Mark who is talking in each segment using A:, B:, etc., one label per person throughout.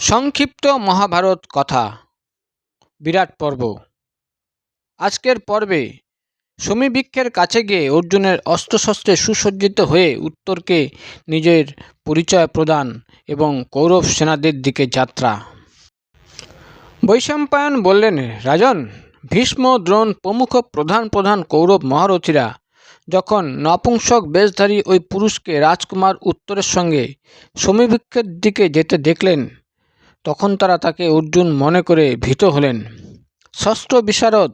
A: সংক্ষিপ্ত মহাভারত কথা। বিরাট পর্ব। আজকের পর্বে সমীবৃক্ষের কাছে গিয়ে অর্জুনের অস্ত্রশস্ত্রে সুসজ্জিত হয়ে উত্তরকে নিজের পরিচয় প্রদান এবং কৌরব সেনাদের দিকে যাত্রা। বৈশম্পায়ন বললেন, রাজন, ভীষ্ম দ্রোণ প্রমুখ প্রধান প্রধান কৌরব মহারথীরা যখন নপুংসক বেশধারী ওই পুরুষকে রাজকুমার উত্তরের সঙ্গে সমীবৃক্ষের দিকে যেতে দেখলেন তখন তারা তাকে অর্জুন মনে করে ভীত হলেন। ষষ্ঠ বিশারদ,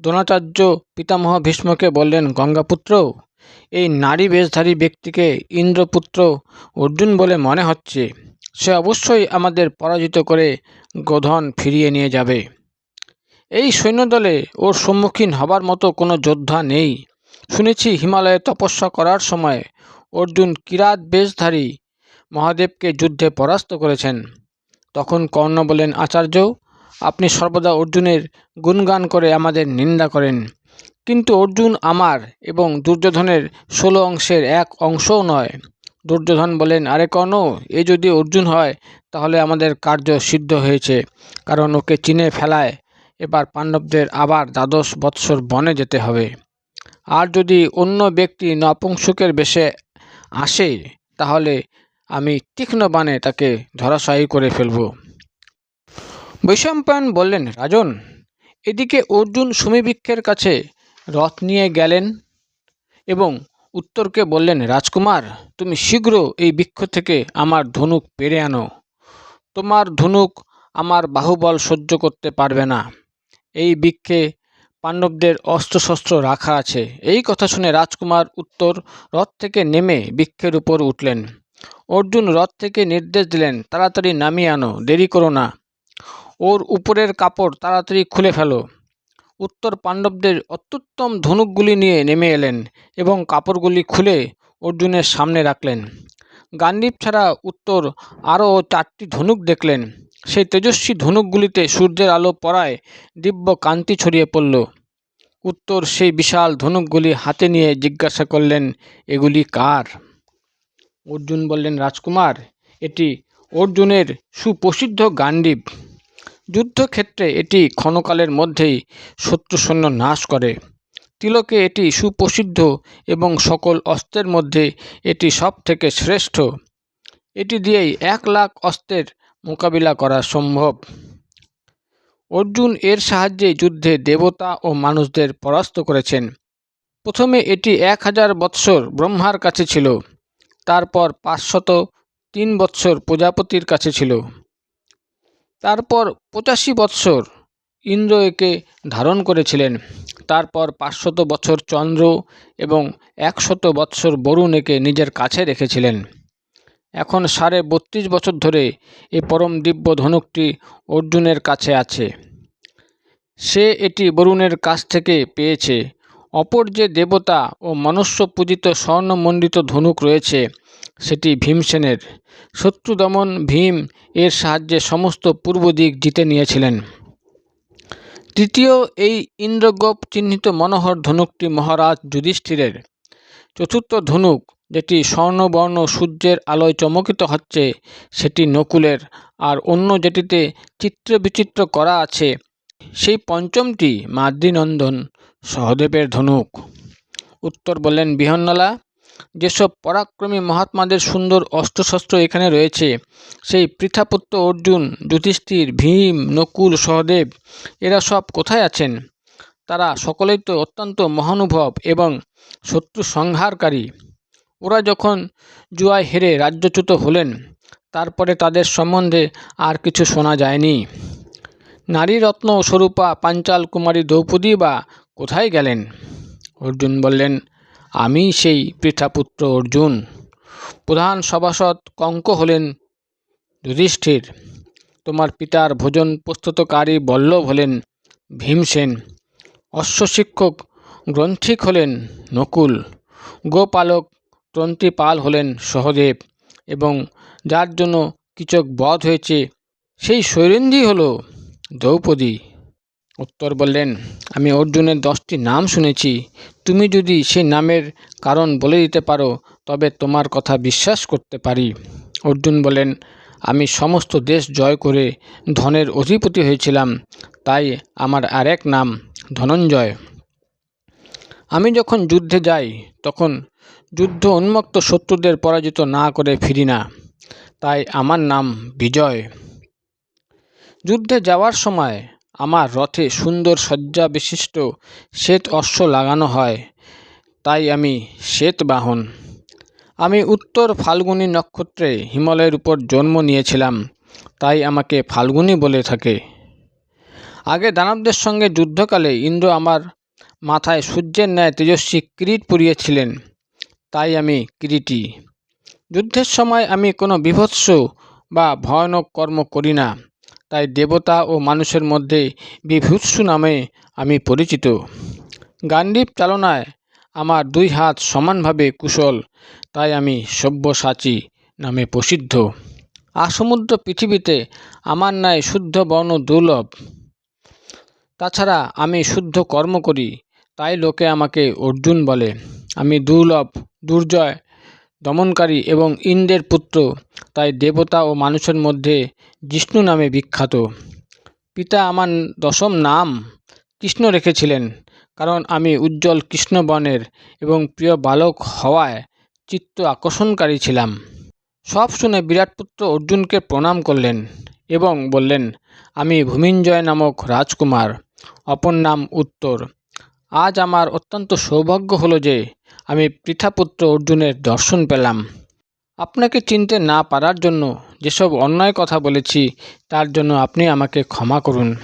A: দ্রোণাচার্য পিতামহ ভীষ্মকে বললেন, গঙ্গাপুত্র, এই নারী বেশধারী ব্যক্তিকে ইন্দ্রপুত্র অর্জুন বলে মনে হচ্ছে। সে অবশ্যই আমাদের পরাজিত করে গোধন ফিরিয়ে নিয়ে যাবে। এই সৈন্যদলে ওর সম্মুখীন হবার মতো কোনো যোদ্ধা নেই। শুনেছি হিমালয়ে তপস্যা করার সময় অর্জুন কিরাত বেশধারী মহাদেবকে যুদ্ধে পরাস্ত করেছেন। তখন কর্ণ বলেন আচার্য, আপনি সর্বদা অর্জুনের গুণগান করে আমাদের নিন্দা করেন। কিন্তু অর্জুন আমার এবং দুর্যোধনের ষোলো অংশের এক অংশও নয়। দুর্যোধন বলেন আরে কর্ণ, এ যদি অর্জুন হয়, তাহলে আমাদের কার্য সিদ্ধ হয়েছে। কারণ ওকে চিনে ফেলায়, এবার পাণ্ডবদের আবার দ্বাদশ বৎসর বনে যেতে হবে। আর যদি অন্য ব্যক্তি নপুংসুকের বেশে আসে, তাহলে আমি তীক্ষ্ণ বাণে তাকে ধরাশায়ী করে ফেলব। বৈশম্পায়ন বললেন, রাজন, এদিকে অর্জুন সমীবৃক্ষের কাছে রথ নিয়ে গেলেন এবং উত্তরকে বললেন, রাজকুমার, তুমি শীঘ্র এই বৃক্ষ থেকে আমার ধনুক পেরে আনো। তোমার ধনুক আমার বাহুবল সহ্য করতে পারবে না। এই বৃক্ষে পাণ্ডবদের অস্ত্রশস্ত্র রাখা আছে। এই কথা শুনে রাজকুমার উত্তর রথ থেকে নেমে বৃক্ষের উপর উঠলেন। অর্জুন রথ থেকে নির্দেশ দিলেন, তাড়াতাড়ি নামিয়ে আনো, দেরি করো না। ওর উপরের কাপড় তাড়াতাড়ি খুলে ফেলো। উত্তর পাণ্ডবদের অত্যুত্তম ধনুকগুলি নিয়ে নেমে এলেন এবং কাপড়গুলি খুলে অর্জুনের সামনে রাখলেন। গান্ডীব ছাড়া উত্তর আরও চারটি ধনুক দেখলেন। সেই তেজস্বী ধনুকগুলিতে সূর্যের আলো পড়ায় দিব্য কান্তি ছড়িয়ে পড়ল। উত্তর সেই বিশাল ধনুকগুলি হাতে নিয়ে জিজ্ঞাসা করলেন, এগুলি কার? অর্জুন বললেন, রাজকুমার, এটি অর্জুনের সুপ্রসিদ্ধ গান্ডীব। যুদ্ধক্ষেত্রে এটি ক্ষণকালের মধ্যেই শত্রু সৈন্য নাশ করে। তিলকে এটি সুপ্রসিদ্ধ এবং সকল অস্ত্রের মধ্যে এটি সব থেকে শ্রেষ্ঠ। এটি দিয়েই এক লাখ অস্ত্রের মোকাবিলা করা সম্ভব। অর্জুন এর সাহায্যে যুদ্ধে দেবতা ও মানুষদের পরাস্ত করেছেন। প্রথমে এটি এক হাজার বৎসর ব্রহ্মার কাছে ছিল। তারপর পাঁচশত তিন বৎসর প্রজাপতির কাছে ছিল। তারপর পঁচাশি বৎসর ইন্দ্র একে ধারণ করেছিলেন। তারপর পাঁচশত বছর চন্দ্র এবং একশত বৎসর বরুণ একে নিজের কাছে রেখেছিলেন। এখন সাড়ে বত্রিশ বছর ধরে এ পরম দিব্য ধনুকটি অর্জুনের কাছে আছে। সে এটি বরুণের কাছ থেকে পেয়েছে। অপর যে দেবতা ও মনুষ্য পূজিত স্বর্ণমণ্ডিত ধনুক রয়েছে, সেটি ভীমসেনের শত্রু দমন ভীম এর সাহায্যে সমস্ত পূর্ব দিক জিতে নিয়েছিলেন। তৃতীয় এই ইন্দ্রগোপ চিহ্নিত মনোহর ধনুকটি মহারাজ যুধিষ্ঠিরের। চতুর্থ ধনুক, যেটি স্বর্ণবর্ণ সূর্যের আলোয় চমকিত হচ্ছে, সেটি নকুলের। আর অন্য যেটিতে চিত্র বিচিত্র করা আছে, সেই পঞ্চমটি মাদ্রীনন্দন। সহদেবের ধনুক। উত্তর বললেন, বিহন্নলা, যেসব পরাক্রমী মহাত্মাদের সুন্দর অস্ত্রশস্ত্র এখানে রয়েছে, সেই পৃথাপুত্র অর্জুন, যুধিষ্ঠির, ভীম, নকুল, সহদেব, এরা সব কোথায় আছেন? তারা সকলেই তো অত্যন্ত মহানুভব এবং শত্রু সংহারকারী। ওরা যখন জুয়ায় হেরে রাজ্যচ্যুত হলেন, তারপরে তাদের সম্বন্ধে আর কিছু শোনা যায়নি। নারীরত্ন স্বরূপা পাঞ্চাল কুমারী দ্রৌপদী বা কোথায় গেলেন? অর্জুন বললেন, আমি সেই পৃথাপুত্র অর্জুন। প্রধান সভাসদ কঙ্ক হলেন যুধিষ্ঠির। তোমার পিতার ভোজন প্রস্তুতকারী বল্লভ হলেন ভীমসেন অশ্বশিক্ষক গ্রন্থিক হলেন নকুল। গোপালক তন্ত্রীপাল হলেন সহদেব। এবং যার জন্য কিচক বধ হয়েছে, সেই শৈরেন্দ্রী হল দ্রৌপদী। উত্তর বললেন, আমি অর্জুনের দশটি নাম শুনেছি। তুমি যদি সেই নামের কারণ বলে দিতে পারো, তবে তোমার কথা বিশ্বাস করতে পারি। অর্জুন বলেন আমি সমস্ত দেশ জয় করে ধনের অধিপতি হয়েছিলাম, তাই আমার আরেক নাম ধনঞ্জয়। আমি যখন যুদ্ধে যাই, তখন যুদ্ধ উন্মুক্ত শত্রুদের পরাজিত না করে ফিরি না, তাই আমার নাম বিজয়। যুদ্ধে যাওয়ার সময় আমার রথে সুন্দর সজ্জা বিশিষ্ট শ্বেত অশ্ব লাগানো হয়, তাই আমি শ্বেতবাহন আমি উত্তর ফাল্গুনী নক্ষত্রে হিমালয়ের উপর জন্ম নিয়েছিলাম, তাই আমাকে ফাল্গুনী বলে থাকে। আগে দানবদের সঙ্গে যুদ্ধকালে ইন্দ্র আমার মাথায় সূর্যের ন্যায় তেজস্বী কিরিট পুড়িয়েছিলেন, তাই আমি কিরিটি। যুদ্ধের সময় আমি কোনো বিভৎস বা ভয়ানক কর্ম করি না। তাই দেবতা ও মানুষের মধ্যে বিভূৎসু নামে আমি পরিচিত। গান্ডীব চালনায় আমার দুই হাত সমানভাবে কুশল, তাই আমি সব্যসাচী নামে প্রসিদ্ধ। আসমুদ্র পৃথিবীতে আমার ন্যায় শুদ্ধ বর্ণ দুর্লভ। তাছাড়া আমি শুদ্ধ কর্ম করি, তাই লোকে আমাকে অর্জুন বলে। আমি দুর্লভ, দুর্জয় দমনকারী এবং ইন্দ্রের পুত্র, তাই দেবতা ও মানুষের মধ্যে জিষ্ণু নামে বিখ্যাত। পিতা আমার দশম নাম কৃষ্ণ রেখেছিলেন, কারণ আমি উজ্জ্বল কৃষ্ণবর্ণের এবং প্রিয় বালক হওয়ায় চিত্ত আকর্ষণকারী ছিলাম। সব শুনে বিরাটপুত্র অর্জুনকে প্রণাম করলেন এবং বললেন, আমি ভূমিঞ্জয় নামক রাজকুমার, অপর নাম উত্তর। আজ আমার অত্যন্ত সৌভাগ্য হলো যে আমি পৃথাপুত্র অর্জুনের দর্শন পেলাম। আপনাকে চিনতে না পারার জন্য যেসব অন্যায় কথা বলেছি, তার জন্য আপনি আমাকে ক্ষমা করুন।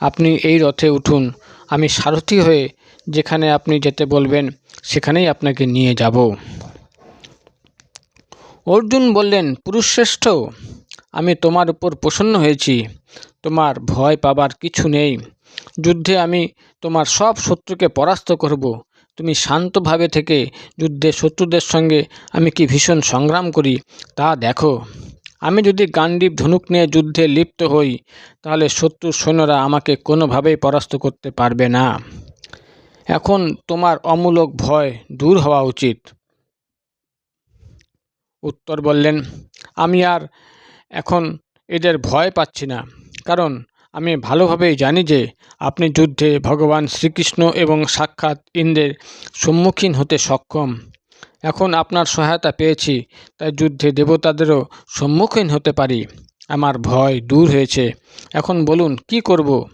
A: আপনি এই রথে উঠুন। আমি সারথি হয়ে যেখানে আপনি যেতে বলবেন, সেখানেই আপনাকে নিয়ে যাব। অর্জুন বললেন, পুরুষশ্রেষ্ঠ, আমি তোমার উপর প্রসন্ন হয়েছি। তোমার ভয় পাবার কিছু নেই। যুদ্ধে আমি তোমার সব শত্রুকে পরাস্ত করব। তুমি শান্তভাবে থেকে যুদ্ধে শত্রুদের সঙ্গে আমি কি ভীষণ সংগ্রাম করি, তা দেখো। আমি যদি গান্ডীব ধনুক নিয়ে যুদ্ধে লিপ্ত হই, তাহলে শত্রুর সৈন্যরা আমাকে কোনোভাবেই পরাস্ত করতে পারবে না। এখন তোমার অমূলক ভয় দূর হওয়া উচিত। উত্তর বললেন, আমি আর এখন এদের ভয় পাচ্ছি না, কারণ আমি ভালোভাবেই জানি যে আপনি যুদ্ধে ভগবান শ্রীকৃষ্ণ এবং সাক্ষাৎ ইন্দ্রের সম্মুখীন হতে সক্ষম। এখন আপনার সহায়তা পেয়েছি, তাই যুদ্ধে দেবতাদেরও সম্মুখীন হতে পারি। আমার ভয় দূর হয়েছে। এখন বলুন, কি করব?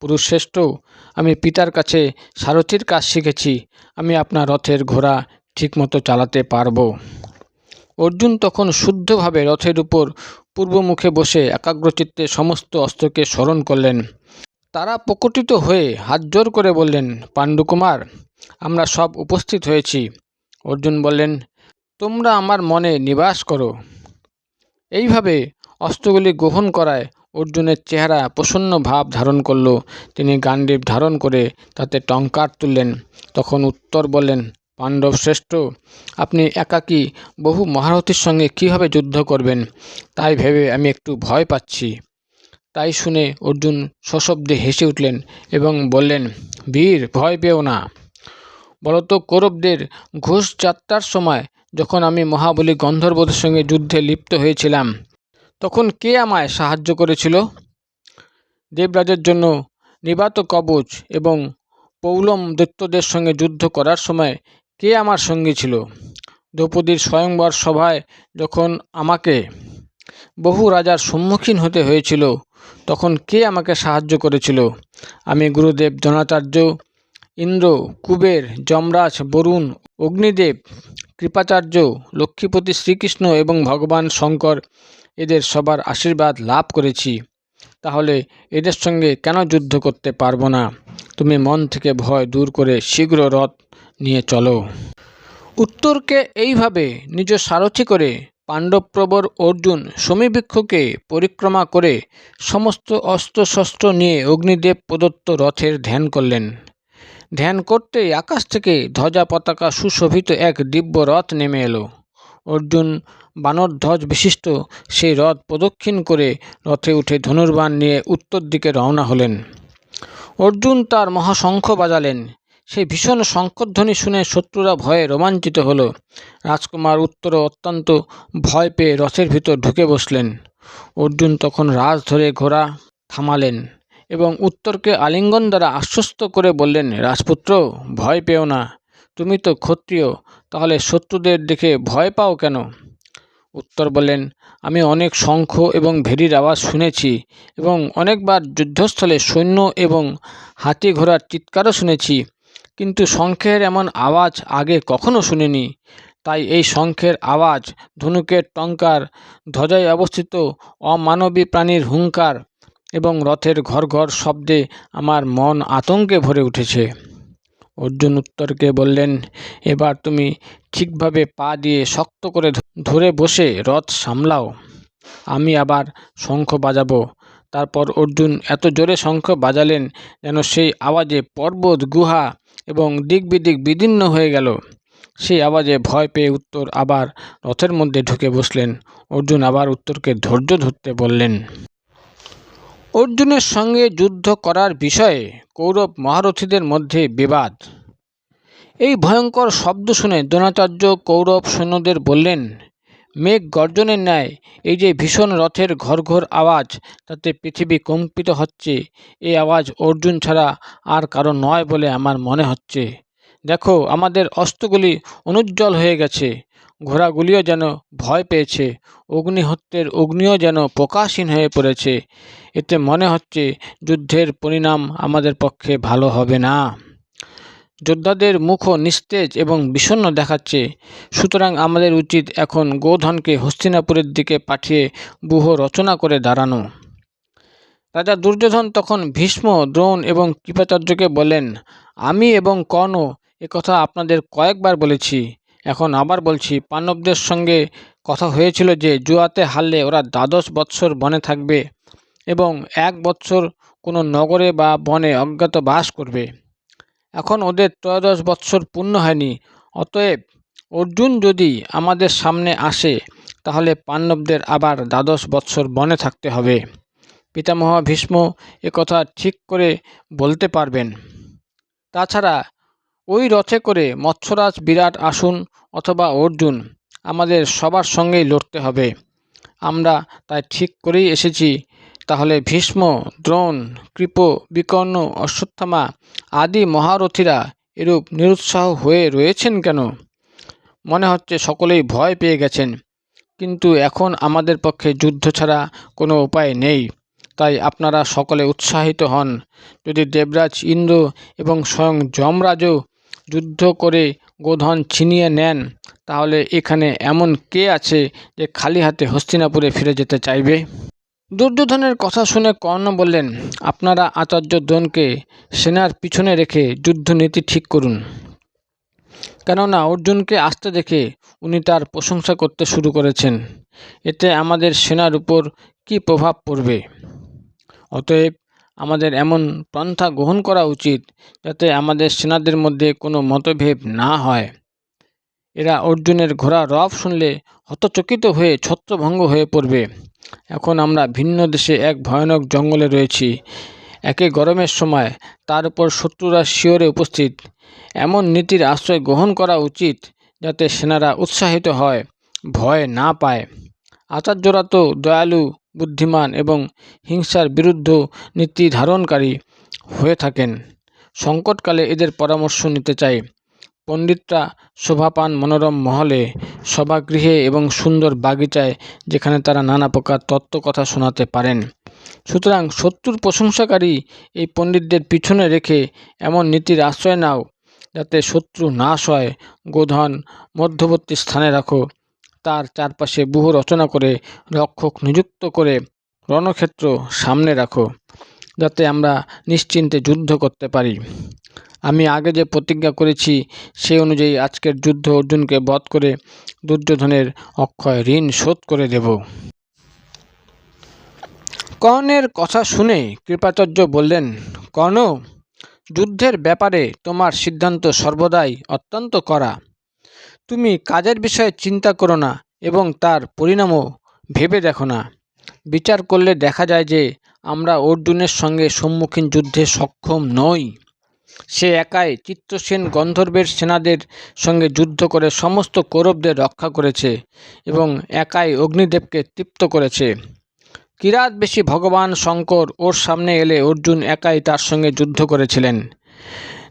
A: পুরুষশ্রেষ্ঠ, আমি পিতার কাছে সারথির কাজ শিখেছি। আমি আপনার রথের ঘোড়া ঠিকমতো চালাতে পারব। অর্জুন তখন শুদ্ধভাবে রথের উপর পূর্বমুখে বসে একাগ্রচিত্তে সমস্ত অস্ত্রকে স্মরণ করলেন। তারা প্রকটিত হয়ে হাত জোর করে বললেন, পাণ্ডুকুমার, আমরা সব উপস্থিত হয়েছি। অর্জুন বললেন, তোমরা আমার মনে নিবাস করো। এইভাবে অস্ত্রগুলি গ্রহণ করায় অর্জুনের চেহারা প্রসন্ন ভাব ধারণ করল। তিনি গান্ডীব ধারণ করে তাতে টঙ্কার তুললেন। তখন উত্তর বললেন পাণ্ডব শ্রেষ্ঠ, আপনি একাকী বহু মহারথীর সঙ্গে কীভাবে যুদ্ধ করবেন? তাই ভেবে আমি একটু ভয় পাচ্ছি। তাই শুনে অর্জুন সশব্দে হেসে উঠলেন এবং বললেন, বীর, ভয় পেও না। বলতো কৌরবদের ঘোষ যাত্রার সময় যখন আমি মহাবলী গন্ধর্বদের সঙ্গে যুদ্ধে লিপ্ত হয়েছিলাম, তখন কে আমায় সাহায্য করেছিল? দেবরাজের জন্য নিবাত কবচ এবং পৌলম দৈত্যদের সঙ্গে যুদ্ধ করার সময় কে আমার সঙ্গী ছিল? দ্রৌপদীর স্বয়ংবর সভায় যখন আমাকে বহু রাজার সম্মুখীন হতে হয়েছিল, তখন কে আমাকে সাহায্য করেছিল? আমি গুরুদেব জনাচার্য ইন্দ্র, কুবের, যমরাজ, বরুণ, অগ্নিদেব, কৃপাচার্য, লক্ষ্মীপতি শ্রীকৃষ্ণ এবং ভগবান শঙ্কর এদের সবার আশীর্বাদ লাভ করেছি। তাহলে এদের সঙ্গে কেন যুদ্ধ করতে পারব না? তুমি মন থেকে ভয় দূর করে শীঘ্র রথ নিয়ে চলো। উত্তরকে এইভাবে নিজ সারথি করে পাণ্ডবপ্রবর অর্জুন সমীবৃক্ষকে পরিক্রমা করে সমস্ত অস্ত্রশস্ত্র নিয়ে অগ্নিদেব প্রদত্ত রথের ধ্যান করলেন। ধ্যান করতেই আকাশ থেকে ধ্বজা পতাকা সুশোভিত এক দিব্য রথ নেমে এলো। অর্জুন বানর ধ্বজ বিশিষ্ট সেই রথ প্রদক্ষিণ করে রথে উঠে ধনুর্বাণ নিয়ে উত্তর দিকে রওনা হলেন। অর্জুন তার মহাশঙ্খ বাজালেন। সেই ভীষণ শঙ্করধ্বনি শুনে শত্রুরা ভয়ে রোমাঞ্চিত হলো। রাজকুমার উত্তর অত্যন্ত ভয় পেয়ে রথের ভিতর ঢুকে বসলেন। অর্জুন তখন রাজ ধরে ঘোড়া থামালেন এবং উত্তরকে আলিঙ্গন দ্বারা আশ্বস্ত করে বললেন, রাজপুত্র, ভয় পেও না। তুমি তো ক্ষত্রিয়, তাহলে শত্রুদের দেখে ভয় পাও কেন? উত্তর বললেন, আমি অনেক শঙ্খ এবং ভেরির আওয়াজ শুনেছি এবং অনেকবার যুদ্ধস্থলে সৈন্য এবং হাতি ঘোড়ার চিৎকারও শুনেছি। কিন্তু শঙ্খের এমন আওয়াজ আগে কখনো শুনিনি। তাই এই শঙ্খের আওয়াজ ধনুকের টঙ্কার, ধ্বজায় অবস্থিত অমানবী প্রাণীর হুঙ্কার এবং রথের ঘর ঘর শব্দে আমার মন আতঙ্কে ভরে উঠেছে। অর্জুন উত্তরকে বললেন, এবার তুমি ঠিকভাবে পা দিয়ে শক্ত করে ধরে বসে রথ সামলাও। আমি আবার শঙ্খ বাজাবো। তারপর অর্জুন এত জোরে শঙ্খ বাজালেন যেন সেই আওয়াজে পর্বত, গুহা এবং দিক বিদিক বিদীর্ণ হয়ে গেল। সেই আওয়াজে ভয় পেয়ে উত্তর আবার রথের মধ্যে ঢুকে বসলেন। অর্জুন আবার উত্তরকে ধৈর্য ধরতে বললেন, অর্জুনের সঙ্গে যুদ্ধ করার বিষয়ে কৌরব মহারথীদের মধ্যে বিবাদ। এই ভয়ঙ্কর শব্দ শুনে দ্রোণাচার্য কৌরব সৈন্যদের বললেন মেঘ গর্জনের ন্যায়, এই যে ভীষণ রথের ঘর ঘর আওয়াজ, তাতে পৃথিবী কম্পিত হচ্ছে। এই আওয়াজ অর্জুন ছাড়া আর কারও নয় বলে আমার মনে হচ্ছে। দেখো, আমাদের অস্ত্রগুলি অনুজ্জ্বল হয়ে গেছে। ঘোড়াগুলিও যেন ভয় পেয়েছে। অগ্নিহত্যের অগ্নিও যেন প্রকাশহীন হয়ে পড়েছে। এতে মনে হচ্ছে যুদ্ধের পরিণাম আমাদের পক্ষে ভালো হবে না। যোদ্ধাদের মুখও নিস্তেজ এবং বিষণ্ন দেখাচ্ছে। সুতরাং আমাদের উচিত এখন গোধনকে হস্তিনাপুরের দিকে পাঠিয়ে বুহ রচনা করে দাঁড়ানো। রাজা দুর্যোধন তখন ভীষ্ম, দ্রোণ এবং কৃপাচার্যকে বলেন, আমি এবং কর্ণ কথা আপনাদের কয়েকবার বলেছি। এখন আবার বলছি, পাণ্ডবদের সঙ্গে কথা হয়েছিল যে জুয়াতে হারলে ওরা দ্বাদশ বৎসর বনে থাকবে এবং এক বৎসর কোনো নগরে বা বনে অজ্ঞাত বাস করবে। এখন ওদের ত্রয়োদশ বৎসর পূর্ণ হয়নি। অতএব অর্জুন যদি আমাদের সামনে আসে, তাহলে পাণ্ডবদের আবার দ্বাদশ বৎসর বনে থাকতে হবে। পিতামহ ভীষ্ম কথা ঠিক করে বলতে পারবেন। তাছাড়া ওই রথে করে মৎস্যরাজ বিরাট আসুন অথবা অর্জুন আমাদের সবার সঙ্গেই লড়তে হবে। আমরা তাই ঠিক করেই এসেছি। তাহলে ভীষ্ম, দ্রোণ, কৃপ, বিকর্ণ, অশ্বত্থামা আদি মহারথীরা এরূপ নিরুৎসাহ হয়ে রয়েছেন কেন? মনে হচ্ছে সকলেই ভয় পেয়ে গেছেন। কিন্তু এখন আমাদের পক্ষে যুদ্ধ ছাড়া কোনো উপায় নেই। তাই আপনারা সকলে উৎসাহিত হন। যদি দেবরাজ ইন্দ্র এবং স্বয়ং যমরাজও যুদ্ধ করে গোধন ছিনিয়ে নেন, তাহলে এখানে এমন কে আছে যে খালি হাতে হস্তিনাপুরে ফিরে যেতে চাইবে? দুর্যোধনের কথা শুনে কর্ণ বললেন, আপনারা আচার্য দ্রোণকে সেনার পিছনে রেখে যুদ্ধনীতি ঠিক করুন। কেননা অর্জুনকে আসতে দেখে উনি তার প্রশংসা করতে শুরু করেছেন। এতে আমাদের সেনার উপর কি প্রভাব পড়বে? অতএব আমাদের এমন পন্থা গ্রহণ করা উচিত যাতে আমাদের সেনাদের মধ্যে কোনো মতভেদ না হয়। এরা অর্জুনের ঘোড়া রব শুনলে হতচকিত হয়ে ছত্রভঙ্গ হয়ে পড়বে। এখন আমরা ভিন্ন দেশে এক ভয়ানক জঙ্গলে রয়েছি। একে গরমের সময়, তার উপর শত্রুরা শিওরে উপস্থিত। এমন নীতির আশ্রয় গ্রহণ করা উচিত যাতে সেনারা উৎসাহিত হয়, ভয় না পায়। আচার্যরা তো দয়ালু, বুদ্ধিমান এবং হিংসার বিরুদ্ধ নীতি ধারণকারী হয়ে থাকেন। সংকটকালে এদের পরামর্শ নিতে চাই। পণ্ডিতরা শোভাপান মনোরম মহলে, সভাগৃহে এবং সুন্দর বাগিচায় যেখানে তারা নানা প্রকার তত্ত্বকথা শোনাতে পারেন। সুতরাং শত্রুর প্রশংসাকারী এই পণ্ডিতদের পিছনে রেখে এমন নীতির আশ্রয় নাও, যাতে শত্রু নাশ হয়। গোধন মধ্যবর্তী স্থানে রাখো। তার চারপাশে বহু রচনা করে, রক্ষক নিযুক্ত করে রণক্ষেত্র সামনে রাখো, যাতে আমরা নিশ্চিন্তে যুদ্ধ করতে পারি। আমি আগে যে প্রতিজ্ঞা করেছি, সে অনুযায়ী আজকের যুদ্ধ অর্জুনকে বধ করে দুর্যোধনের অক্ষয় ঋণ শোধ করে দেব। কর্ণের কথা শুনে কৃপাচার্য বললেন, কর্ণ, যুদ্ধের ব্যাপারে তোমার সিদ্ধান্ত সর্বদাই অত্যন্ত করা তুমি কাজের বিষয়ে চিন্তা করো না এবং তার পরিণামও ভেবে দেখো না। বিচার করলে দেখা যায় যে আমরা অর্জুনের সঙ্গে সম্মুখীন যুদ্ধে সক্ষম নই। সে একাই চিত্রসেন গন্ধর্বের সেনাদের সঙ্গে যুদ্ধ করে সমস্ত কৌরবদের রক্ষা করেছে এবং একাই অগ্নিদেবকে তৃপ্ত করেছে। কিরাত বেশি ভগবান শঙ্কর ওর সামনে এলে অর্জুন একাই তার সঙ্গে যুদ্ধ করেছিলেন।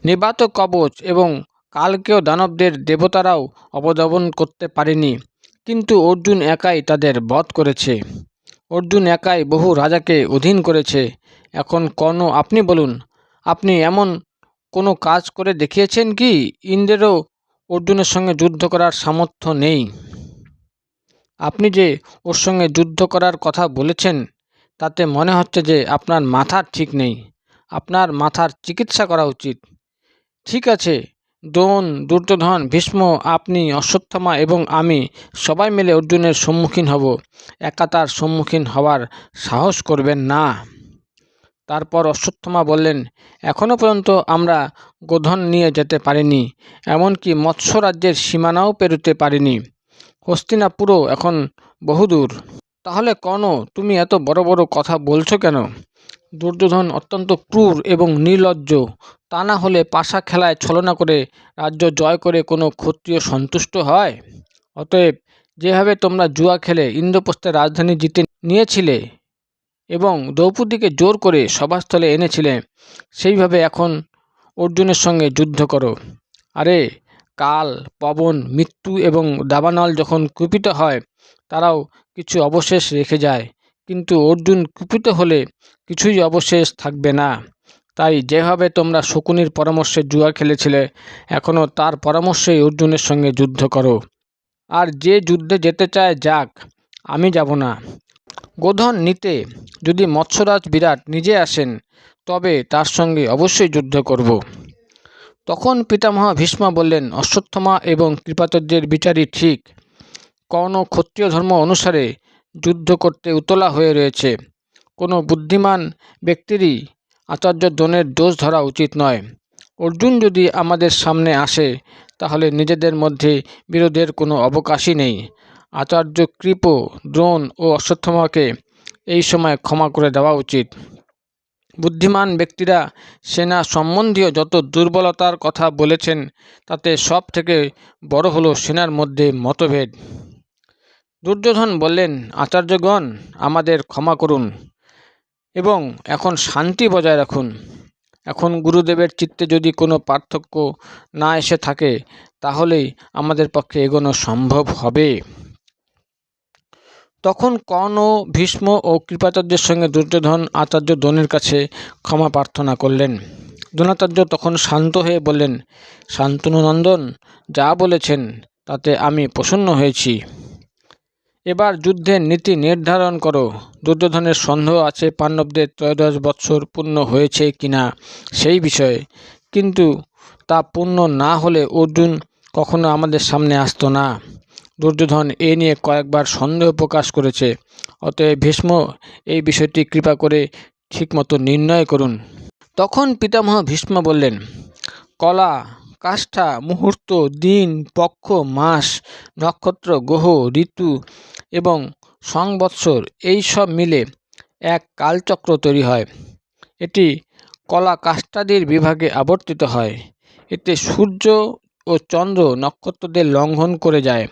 A: নিবাত কবচ এবং কালকেও দানবদের দেবতারাও অবদমন করতে পারেনি, কিন্তু অর্জুন একাই তাদের বধ করেছে। অর্জুন একাই বহু রাজাকে অধীন করেছে। এখন কর্ণ, আপনি বলুন, আপনি এমন কোনো কাজ করে দেখিয়েছেন কি? ইন্দ্রেরও অর্জুনের সঙ্গে যুদ্ধ করার সামর্থ্য নেই। আপনি যে ওর সঙ্গে যুদ্ধ করার কথা বলেছেন, তাতে মনে হচ্ছে যে আপনার মাথার ঠিক নেই। আপনার মাথার চিকিৎসা করা উচিত। ঠিক আছে, দ্রোণ, দুর্যোধন, ভীষ্ম, আপনি, অশ্বত্থমা এবং আমি সবাই মিলে অর্জুনের সম্মুখীন হব। একা তার সম্মুখীন হওয়ার সাহস করবেন না। তারপর অশ্বত্থমা বললেন এখনও পর্যন্ত আমরা গোধন নিয়ে যেতে পারিনি, এমনকি মৎস্য রাজ্যের সীমানাও পেরোতে পারিনি। হস্তিনাপুরও এখন বহুদূর। তাহলে কর্ণ, তুমি এত বড় বড় কথা বলছো কেন? দুর্যোধন অত্যন্ত ক্রূর এবং নির্লজ্জ। তা না হলে পাশা খেলায় ছলনা করে রাজ্য জয় করে কোনো ক্ষত্রিয় সন্তুষ্ট হয়? অতএব, যেভাবে তোমরা জুয়া খেলে, ইন্দ্রপ্রস্থের রাজধানী জিতে নিয়েছিলে এবং দ্রৌপদীকে জোর করে সভাস্থলে এনেছিলে। সেইভাবে এখন অর্জুনের সঙ্গে যুদ্ধ করো। আরে, কাল, পবন, মৃত্যু এবং দাবানল যখন কুপিত হয়, তারাও কিছু অবশেষ রেখে যায়। কিন্তু অর্জুন কুপিত হলে কিছুই অবশেষ থাকবে না। তাই যেভাবে তোমরা শকুনির পরামর্শে জুয়া খেলেছিলে এখনও তার পরামর্শেই অর্জুনের সঙ্গে যুদ্ধ করো। আর যে যুদ্ধে যেতে চায় যাক, আমি যাব না। গোধন নিতে যদি মৎস্যরাজ বিরাট নিজে আসেন, তবে তার সঙ্গে অবশ্যই যুদ্ধ করব। তখন পিতামহ ভীষ্মা বললেন, অশ্বত্থমা এবং কৃপাচার্যের বিচারই ঠিক। কর্ণ ক্ষত্রিয় ধর্ম অনুসারে যুদ্ধ করতে উতলা হয়ে রয়েছে। কোনো বুদ্ধিমান ব্যক্তিরই আচার্য দ্রোণের দোষ ধরা উচিত নয়। অর্জুন যদি আমাদের সামনে আসে, তাহলে নিজেদের মধ্যে বিরোধের কোনো অবকাশই নেই। আচার্য কৃপ, দ্রোণ ও অশ্বত্থমাকে এই সময় ক্ষমা করে দেওয়া উচিত। বুদ্ধিমান ব্যক্তিরা সেনা সম্বন্ধীয় যত দুর্বলতার কথা বলেছেন, তাতে সব থেকে বড় হলো সেনার মধ্যে মতভেদ। দুর্যোধন বললেন, আচার্যগণ, আমাদের ক্ষমা করুন এবং এখন শান্তি বজায় রাখুন। এখন গুরুদেবের চিত্তে যদি কোনো পার্থক্য না এসে থাকে, তাহলেই আমাদের পক্ষে এগোনো সম্ভব হবে। তখন কর্ণ, ভীষ্ম ও কৃপাচার্যের সঙ্গে দুর্যোধন আচার্য দ্রোণের কাছে ক্ষমা প্রার্থনা করলেন। দ্রোণাচার্য তখন শান্ত হয়ে বললেন শান্তনুনন্দন যা বলেছেন, তাতে আমি প্রসন্ন হয়েছি। এবার যুদ্ধের নীতি নির্ধারণ করো। দুর্যোধনের সন্দেহ আছে পাণ্ডবদের ত্রয়োদশ বৎসর পূর্ণ হয়েছে কিনা সেই বিষয়ে। কিন্তু তা পূর্ণ না হলে অর্জুন কখনো আমাদের সামনে আসতো না। দুর্যোধন এ নিয়ে কয়েকবার সন্দেহ প্রকাশ করেছে। অতএব ভীষ্ম, এই বিষয়টি কৃপা করে ঠিকমতো নির্ণয় করুন। তখন পিতামহ ভীষ্ম বললেন, কলা, কাষ্ঠা, মুহূর্ত, দিন, পক্ষ, মাস, নক্ষত্র, গ্রহ, ঋতু এবং সংবৎসর, এই সব মিলে এক কালচক্র তৈরি হয়। এটি কলা কাষ্ঠাদির বিভাগে আবর্তিত হয়। এতে সূর্য ও চন্দ্র নক্ষত্রদের লঙ্ঘন করে যায়।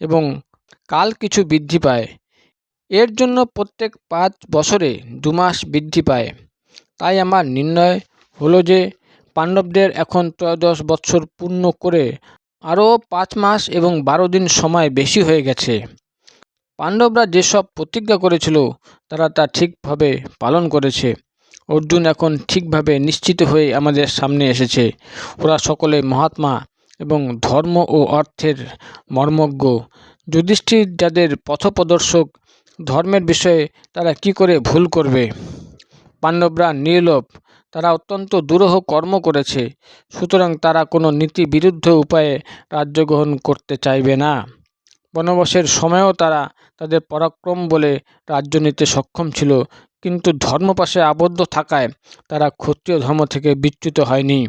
A: এবং কাল কিছু বৃদ্ধি পায়। এর জন্য প্রত্যেক পাঁচ বছরে দু মাস বৃদ্ধি পায়। তাই আমার নির্ণয় হলো যে পাণ্ডবদের এখন ত্রয়োদশ বৎসর পূর্ণ করে আরও পাঁচ মাস এবং বারো দিন সময় বেশি হয়ে গেছে। পাণ্ডবরা যেসব প্রতিজ্ঞা করেছিল, তারা তা ঠিকভাবে পালন করেছে। অর্জুন এখন ঠিকভাবে নিশ্চিত হয়ে আমাদের সামনে এসেছে। ওরা সকলে মহাত্মা এবং ধর্ম ও অর্থের মর্মজ্ঞ। যুধিষ্ঠির যাদের পথপ্রদর্শক, ধর্মের বিষয়ে তারা কি করে ভুল করবে? পাণ্ডবরা নির্লোভ তারা অত্যন্ত দুরূহ কর্ম করেছে, সুতরাং তারা কোনো নীতি বিরুদ্ধ উপায়ে রাজ্য গ্রহণ করতে চাইবে না। বনবাসের সময়ও তারা তাদের পরাক্রম বলে রাজ্য নিতে সক্ষম ছিল, কিন্তু ধর্মপাশে আবদ্ধ থাকায় তারা ক্ষত্রিয় ধর্ম থেকে বিচ্যুত হয়নি।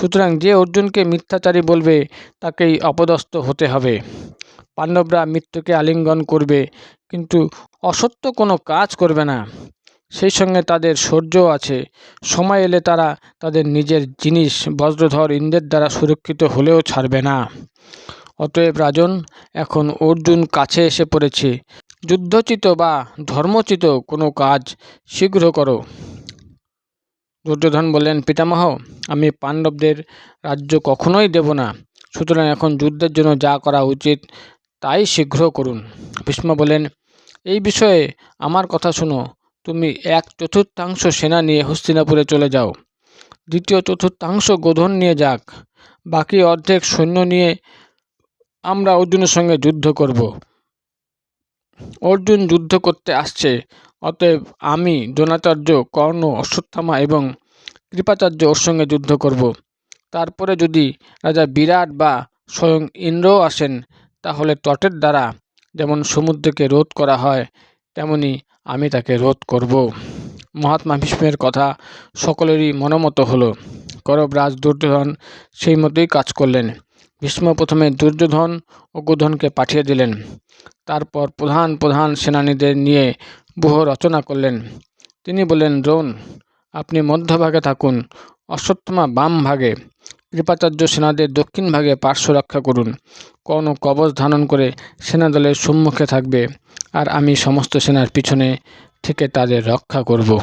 A: সুতরাং যে অর্জুনকে মিথ্যাচারী বলবে, তাকেই অপদস্থ হতে হবে। পাণ্ডবরা মৃত্যুকে আলিঙ্গন করবে, কিন্তু অসত্য কোনো কাজ করবে না। সেই সঙ্গে তাদের শৌর্য আছে। সময় এলে তারা তাদের নিজের জিনিস, বজ্রধর ইন্দ্রের দ্বারা সুরক্ষিত হলেও ছাড়বে না। অতএব রাজন, এখন অর্জুন কাছে এসে পড়েছে। যুদ্ধচিত বা ধর্মচিত কোনো কাজ শীঘ্র করো। দুর্যোধন বললেন, পিতামহ, আমি পাণ্ডবদের রাজ্য কখনোই দেব না। সুতরাং এখন যুদ্ধের জন্য যা করা উচিত তাই শীঘ্র করুন। ভীষ্ম বলেন এই বিষয়ে আমার কথা শোনো। তুমি এক চতুর্থাংশ সেনা নিয়ে হস্তিনাপুরে চলে যাও। দ্বিতীয় চতুর্থাংশ গোধন নিয়ে যাক। বাকি অর্ধেক সৈন্য নিয়ে আমরা অর্জুনের সঙ্গে যুদ্ধ করব। অর্জুন যুদ্ধ করতে আসছে। অতএব আমি দ্রোণাচার্য, কর্ণ, অশ্বত্থামা এবং কৃপাচার্য ওর সঙ্গে যুদ্ধ করব। তারপরে যদি রাজা বিরাট বা স্বয়ং ইন্দ্রও আসেন, তাহলে তটের দ্বারা যেমন সমুদ্রকে রোধ করা হয়, তেমনি আমি তাকে রোধ করব। মহাত্মা ভীষ্মের কথা সকলেরই মনোমত হলো। করবরাজ দুর্যোধন সেই মতোই কাজ করলেন। ভীষ্ম প্রথমে দুর্যোধন ও গোধনকে পাঠিয়ে দিলেন। তারপর প্রধান প্রধান সেনানীদের নিয়ে বহু রচনা করলেন। তিনি বলেন দ্রোণ, আপনি মধ্যভাগে থাকুন, অশ্বত্থমা বাম ভাগে। কৃপাচার্য সেনাদের দক্ষিণ ভাগে পার্শ্ব রক্ষা করুন। কর্ণ কবচ ধারণ করে সেনাদলের সম্মুখে থাকবে, আর আমি সমস্ত সেনার পিছনে থেকে তাদের রক্ষা করব।